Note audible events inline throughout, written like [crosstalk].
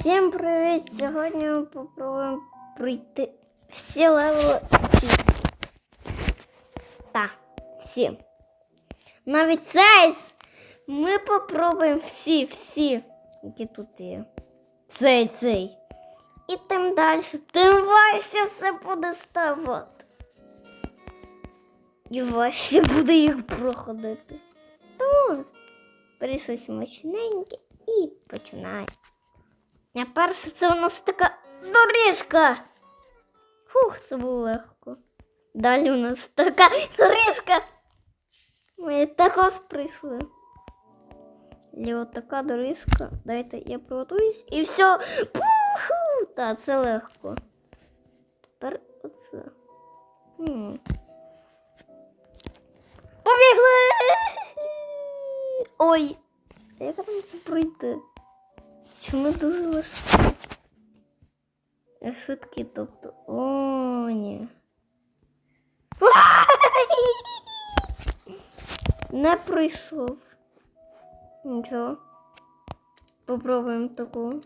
Всім привіт! Сьогодні ми попробуємо пройти всі левели. Так, всі. Навіть цей ми попробуємо всі, всі, які тут є. Цей цей. І тим далі, тим важче все буде ставати. І важче буде їх проходити. Тому, присуй смачненьке і починаємо. Я перше це у нас така доріжка. Фух, це було легко. Далі у нас така доріжка. Ми також прийшли. І от така доріжка. Дайте я приготуюсь і все. Пуху! Та, це легко. Тепер оце. Побігли! Ой! А як там це пройти? Чому дуже важко? Шутки, тобто. О, ні. [laughs] Не прийшов. Нічого. Попробуємо таку.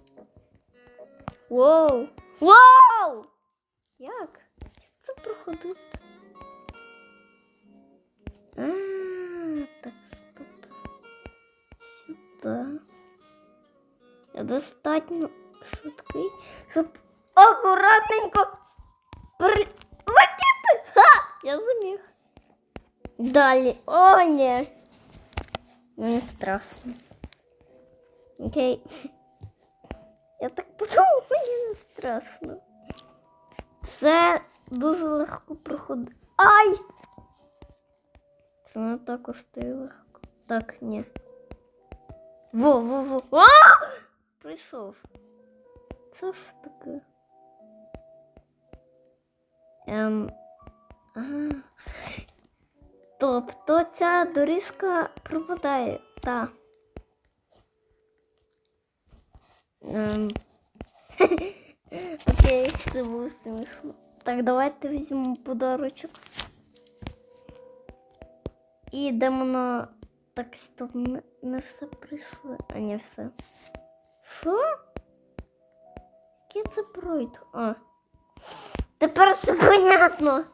Воу! Воу! Як? Це проходить? достать достатньо швидкий, аккуратненько. акуратненько прилетіти. Ха! Я заміг. Далее. О, нет. Мне страшно. Окей. Я так подумала, [laughs] мне не страшно. Це дуже легко проходить. Ай! Це не також то і легко. Так, ні. Во-во-во. А! прийшов. Це ж таке? Ем. Ага. Тобто ця доріжка пропадає, так. Ем. [laughs] Окей, це був смішно. Так, давайте візьмемо подарочок. І йдемо на... Так, стоп, не все прийшло. А, не все. Що? Як це пройду? А. Тепер все понятно.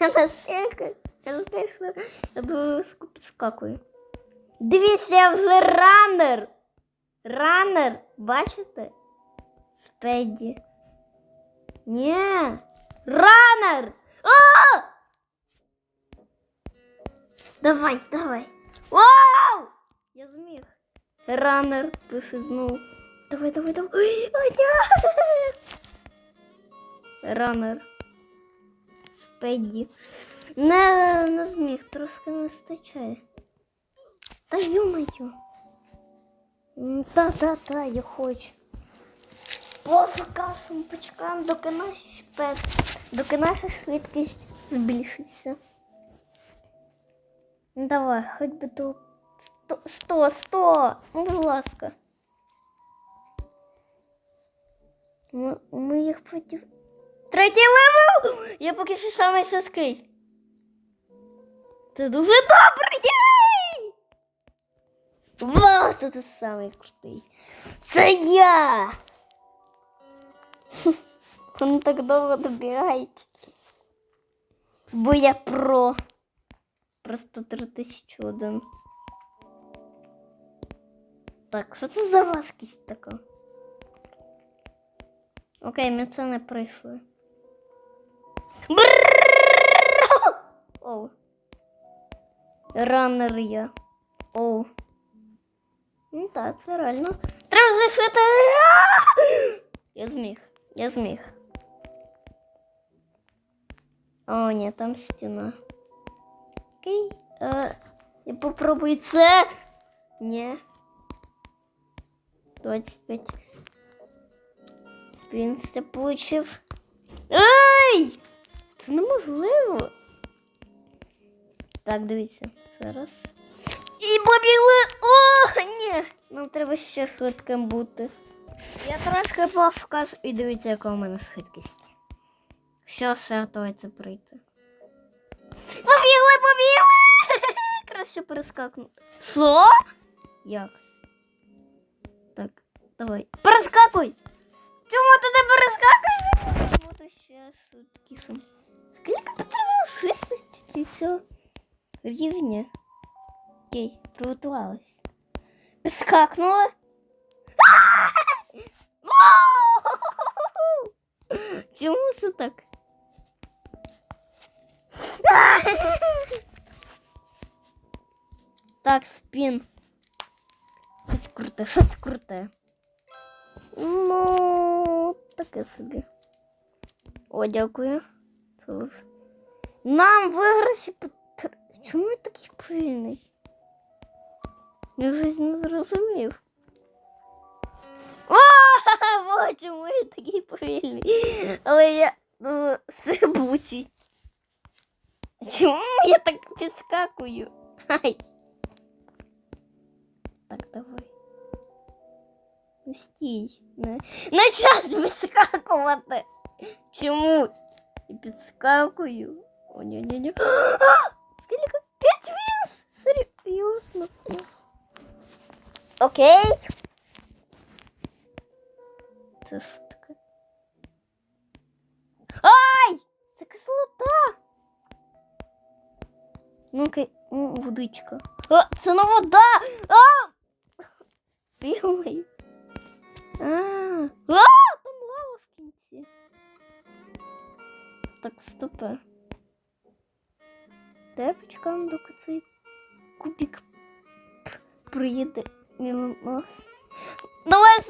Я настільки розписую, я обов'язково підскакую. Дивіться, я вже ранер. Ранер, бачите? Спеді. Ні. Ранер! А! Давай, давай. Вау! Я зміг. Ранер пише знову. Давай, давай, давай. Ой, ой, Ранер. Спеді. Не, не зміг, трошки не вистачає. Та ю-мою. Та-та-та, я хочу. По почекаємо, доки наш пет, доки наша швидкість збільшиться. Давай, хоч би до 100, 100, 100, будь ласка. Ми, ми їх потім... Третій левел! Я поки що самий слизький. Це дуже добре! Єй! Вау, тут ти самий крутий. Це я! [laughs] Вони так довго добігають. Бо я про. Просто 3001. Так, що це за важкість така? Окей, ми це не прийшли. Оу. Раннер я. Оу. Ну так, це реально. Треба залишити. Я зміг. Я зміг. О, ні, там стіна. Окей. А, я попробую це. Ні. 25. Він це получив. Ай! Це неможливо. Так, дивіться, зараз. І побігли! О, ні! Нам треба ще швидким бути. Я трошки повказ і дивіться, яка у мене швидкість. Що все готується прийти. Побігли, побігли! [laughs] Краще перескакнути. Що? Як? Так, давай. Перескакуй! Чому ти не перескакуєш? От ще швидкішим. Скільки потрібно швидкості для цього рівня? Окей, приготувалась. Скакнула. [laughs] Чому це так? [laughs] Так, спін. Щось круте, щось круте. Ну, таке собі. О, дякую. Це ж- Нам виграші потр... Чому я такий повільний? Я вже не зрозумів. О, [laughs] о, чому я такий повільний? Але я ну, стрибучий. Чому я так підскакую? Ай. Так, давай. Ну стій. Не, не час підскакувати. Чому? Я підскакую. О, ні, ні, ні. Скільки? П'ять віз! Серйозно. Окей. Це ж таке. Ай! Це кислота. Ну-ка, водичка. А, це не вода! А! Йо-моє. А, а, там лава в кінці. Так, стопе. Дай почекаємо, доки цей кубик приїде мимо нас. Давай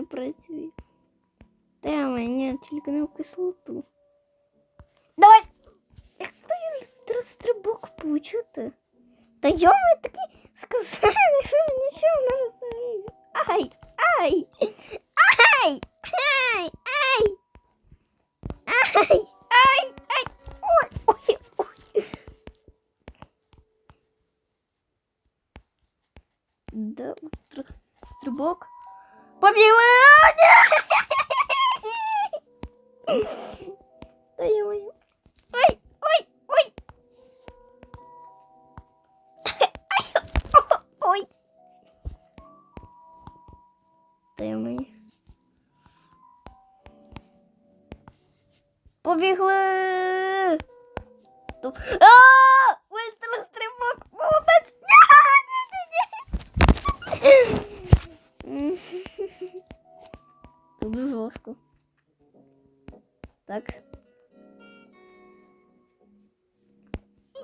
не працює. Та нет, только на кислоту. Давай! Хто я стрибок получити? Та мы такие. сказали, що нічого не розумію. Ай, ай! Ай! Ай! Ай! Ай! Ай! Ай! Ой, ой, ой. Да, стрибок. Побігли! Так.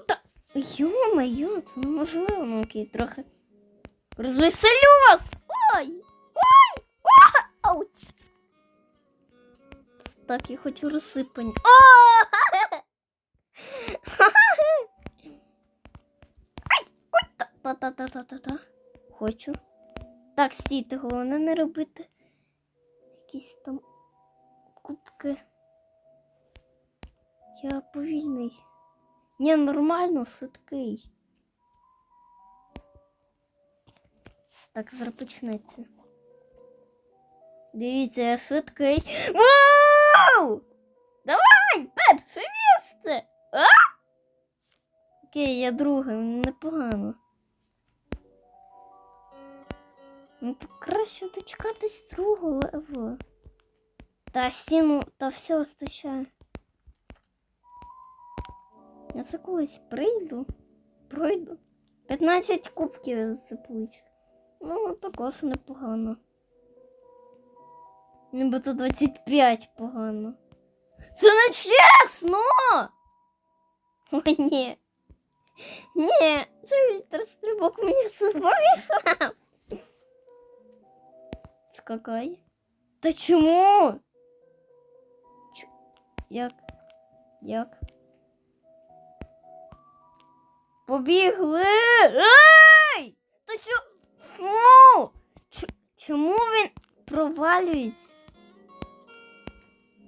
Та, йо-моє, це неможливо, ну окей, трохи. Розвеселю! Ой! Ой! Ой! Ауч! Так, я хочу розсипання. О! Та-та-та-та-та-та. Хочу. Так, стійте, головне не робити якісь там кубки. Я повільний. Ні, нормально, швидкий. Так, зараз почнеться. Дивіться, я швидкий. Вау! Давай! Перше місце! А? Окей, я друге, непогано. Ну, краще дочекатись другого левела. Та стіну, та все вистачає. Я це колись прийду. Пройду. 15 кубків заплачу. Ну, також непогано. Нібито 25 погано. Це не чесно! Ой, ні. Ні, це ультрастрибок мені все помішав. Скакай. Та чому? Ч... Як? Як? Побігли. Ей! Та чому? Чому він провалюється?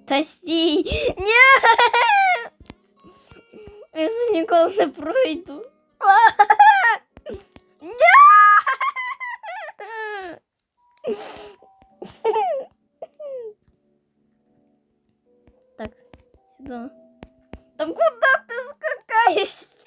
Та стій! Ні! Я це ніколи не пройду. Так, сюди. Там куди ти скакаєшся?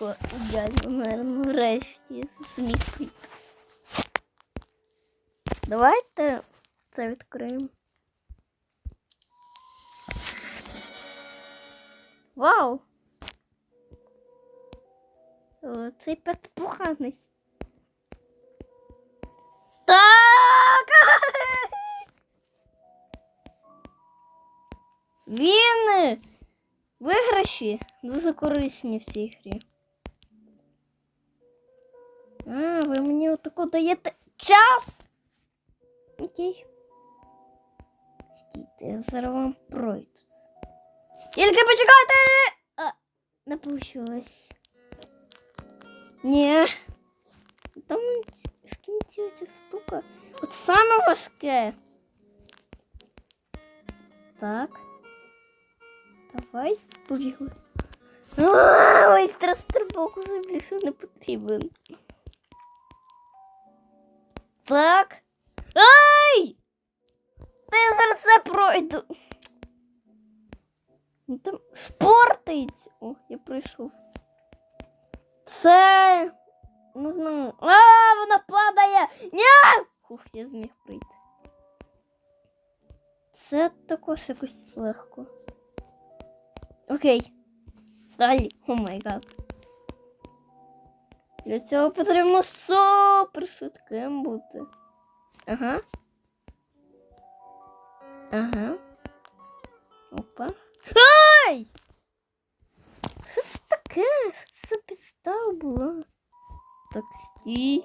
Ідеальненько. Ідеально, наверно, врешті сміхи. Давайте це відкриємо. Вау! О, Цей пет поганий. Так! [laughs] Він е, виграші дуже корисні в цій грі. А, ви мені отако даєте час. Окей. Стійте, я зараз вам пройду. Тільки почекайте! А, не получилось. Ні. Там в кінці ця штука. От саме важке. Так. Давай, побігли. А, Ой, трастербок уже більше не потрібен. Так. Ай! Та я зараз це пройду. Ну, Там спортиться. О, я пройшов. Це. Не знаю. А, вона падає! Ні! Хух, я зміг пройти. Це також якось легко. Окей. Далі. О май гад. Для цього потрібно супер швидким бути. Ага. Ага. Опа. Ай! Що це таке? Що це за підстава була? Так, стій.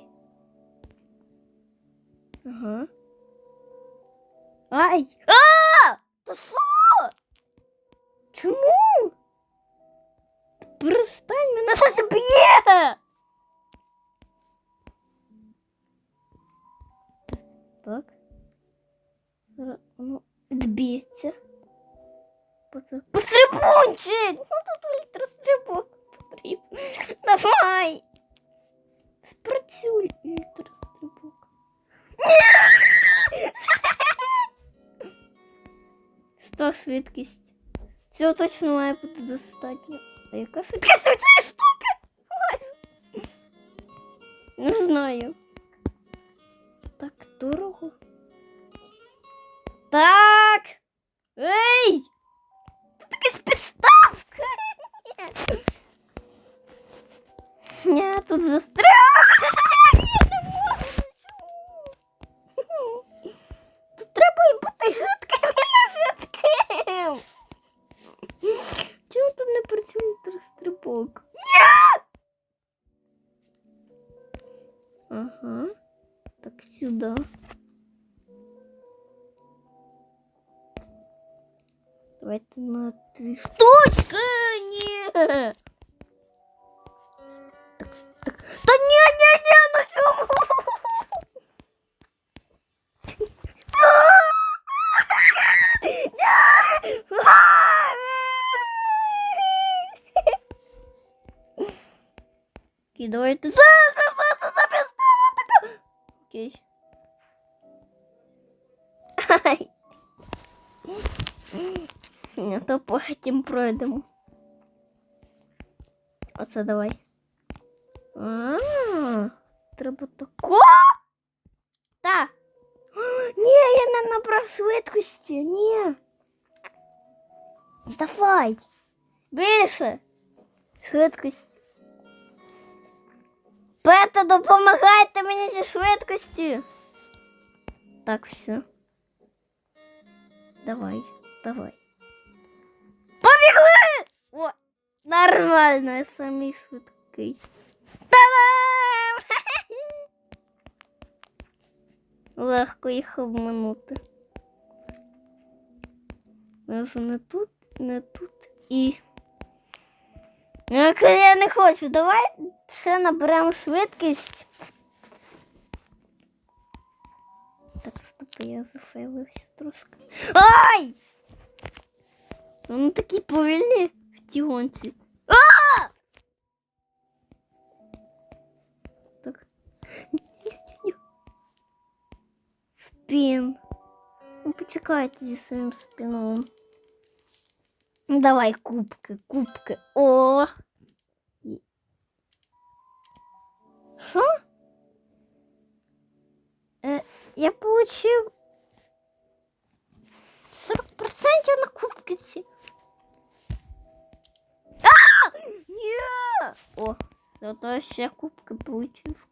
Ага. Ай! А! Та що? Чому? Та Перестань мене щось б'є! Так. Зараз воно відб'ється. Поце- Пострибунчик! Ну тут ультрастрибок потрібен. Давай! Спрацюй ультрастрибок. Сто швидкість. Цього точно має бути достатньо. А яка швидкість у цієї штуки? Ой. Не знаю. Так. Ей! Тут якась підставка. Я тут застряг. Штучки. Ні. Так, так. Та ні, ні, ні, ну чому? Окей. За, за, за, за, за, підстава така. Окей. Ай. Ні, то потім пройдемо. Оце давай. А, треба тако. Та. Ні, я не набрав швидкості. Ні. Давай. Більше. Швидкість. Пета, допомагайте мені зі швидкістю. Так, все. Давай, давай. Побігли! О, нормально, я самий швидкий. Та-дам! [laughs] Легко їх обминути. Я вже не тут, не тут і. Ну, я не хочу. Давай ще наберемо швидкість. Так, стоп, я зафейлився трошки. Ай! Вони такі повільні в тій гонці. А! Так. Спін. Ну, почекайте зі своїм спіном. Ну, Давай, кубки, кубки. О! І- Що? Е, я получив 40% на кубки ці. А! Ні! О, зато я ще кубки получив.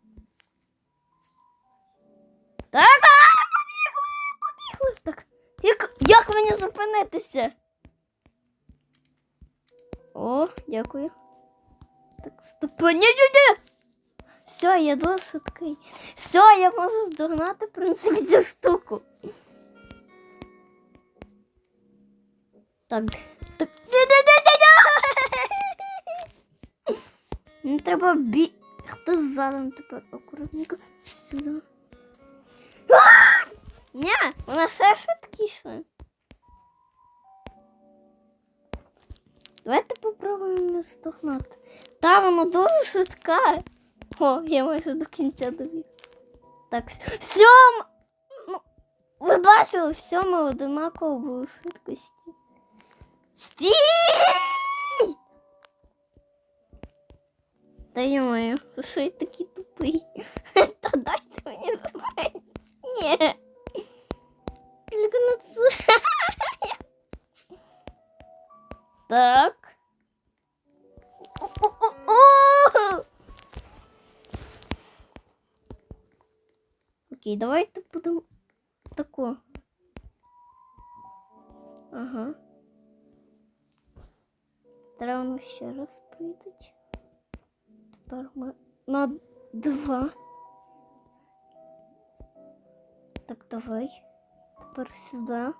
Так, а, побігли, побігли. Так, як, як мені зупинитися? О, дякую. Так, стоп. Ні, ні, ні. Все, я досить. Все, я можу здогнати, в принципі, цю штуку. Так. Не треба бі. Хто задом тепер акуратненько сюди. А! Ні, вона все швидкіше. Давайте попробуємо наздогнати. Та вона дуже швидка. О, я майже до кінця добіг. Так, все. Ну, ви бачили, все ми одинаково були швидкості. Стій! Та йомаю, що я такий тупий? Та дайте мені [laughs] забрати. Ні. Тільки на це. [laughs] Так. У-у-у-у! Окей, давайте Два. Так, давай. Тепер сюди.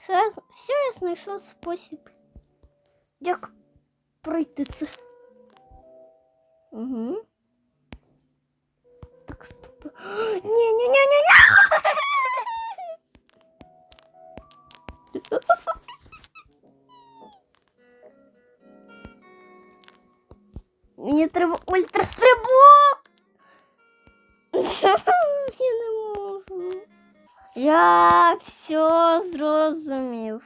Все, все я знайшов спосіб. Як пройти. Угу. Так, стоп. [gasps] Ні, [laughs] Мені треба ультрастрибок. [laughs] Я не можу. Я все зрозумів.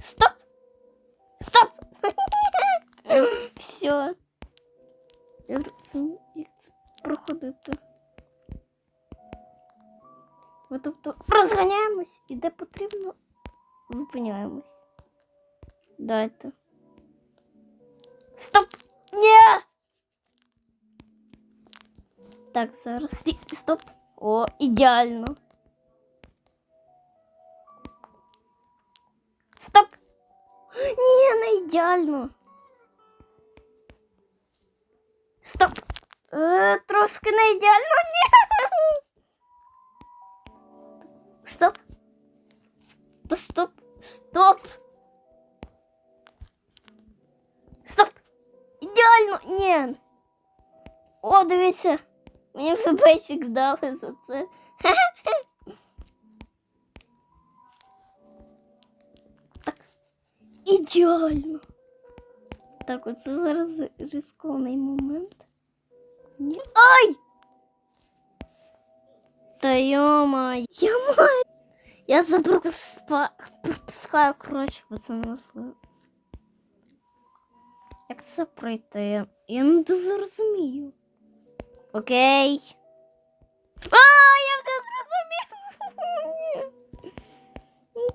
Стоп! Стоп! [laughs] Все. Я розумію, як це проходити. Ми тобто розганяємось і де потрібно зупиняємось. Дайте. Стоп! Ні! Так, зараз. Стій, Стоп. О, ідеально. Стоп! Ні, не ідеально. Стоп! Е, трошки не ідеально. Ні. Стоп. Та стоп. Стоп. Стоп. Ідеально. Ні. О, дивіться. Мені бейчик дали за це. Так. [laughs] Ідеально. Так, оце зараз ризикований момент. Ні. Ай! Та йома, йома. Я це пропуска... пропускаю, коротше, неможливо. Як це пройти? Я не дуже розумію. Окей. А, я все зрозумів.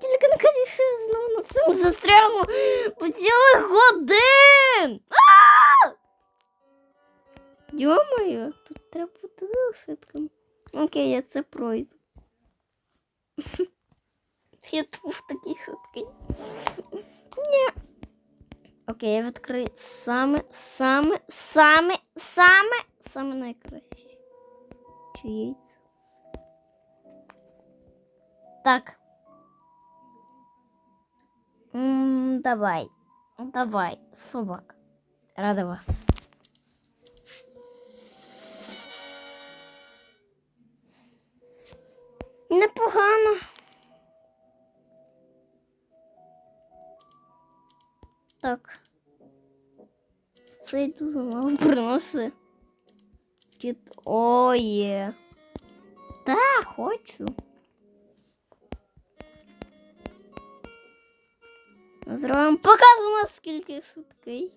[laughs] Тільки не кажи, що я знову на цьому застрягну по цілих годин. А! Йо-моє, тут треба бути дуже швидким. Окей, я це пройду. [laughs] Я був такий швидкий. Ні. Окей, я відкрию саме, саме, саме, саме, саме найкраще. Чи яйця? Так. М, давай. Давай, собак. Рада вас. Непогано. Так. Це за мало приноси. Кіт. О, є. Та, хочу. Зробимо показано, скільки я швидкий.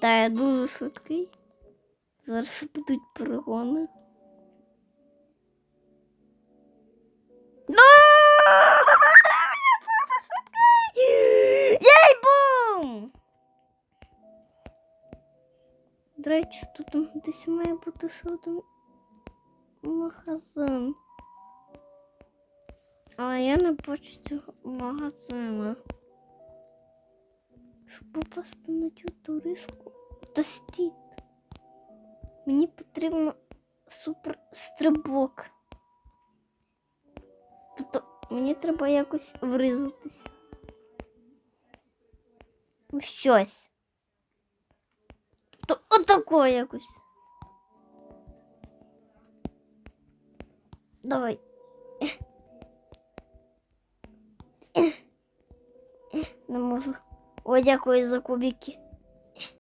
Та я дуже швидкий. Зараз будуть перегони. До тут десь має бути ще один магазин. Але я не бачу цього магазину. Щоб попасти на цю туристку. Та стійте. Мені потрібно супер стрибок. Тобто мені треба якось вризатися. В щось. Отако якось. Давай. Не можу. О, дякую за кубики.